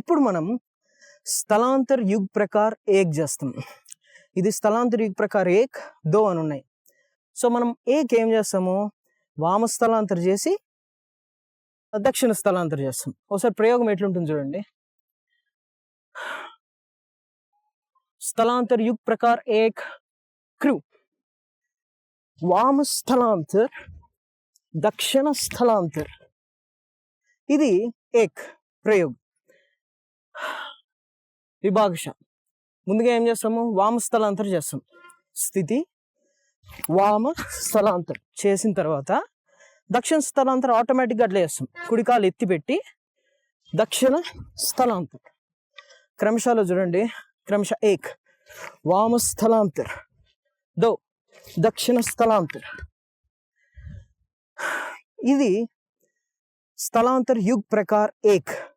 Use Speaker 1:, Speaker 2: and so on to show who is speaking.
Speaker 1: ఇప్పుడు మనం స్థలాంతర్ యుగ్ ప్రకార్ ఏక్ చేస్తాం. ఇది స్థలాంతర్ యుగ్ ప్రకార్ ఏక్ దో అని ఉన్నాయి. సో మనం ఏక్ ఏం చేస్తాము? వామ స్థలాంతర్ చేసి దక్షిణ స్థలాంతర్ చేస్తాం. ఒకసారి ప్రయోగం ఎట్లుంటుంది చూడండి. స్థలాంతర్ యుగ్ ప్రకార్ ఏక్ క్రూ. వామ స్థలాంతర్ దక్షిణ స్థలాంతర్. ఇది ఏక్ ప్రయోగం. విభాగశ. ముందుగా ఏం చేస్తాము? వామ స్థలాంతరం చేస్తాం. స్థితి వామ స్థలాంతరం. చేసిన తర్వాత దక్షిణ స్థలాంతరం ఆటోమేటిక్గా అట్లా చేస్తాం. కుడికాలు ఎత్తిపెట్టి దక్షిణ స్థలాంతరం. క్రమశాలో చూడండి. క్రమశ ఏక్. వామ స్థలాంతర్. దో దక్షిణ స్థలాంతర్. ఇది స్థలాంతర్ యుగ్ ప్రకార్ ఏక్.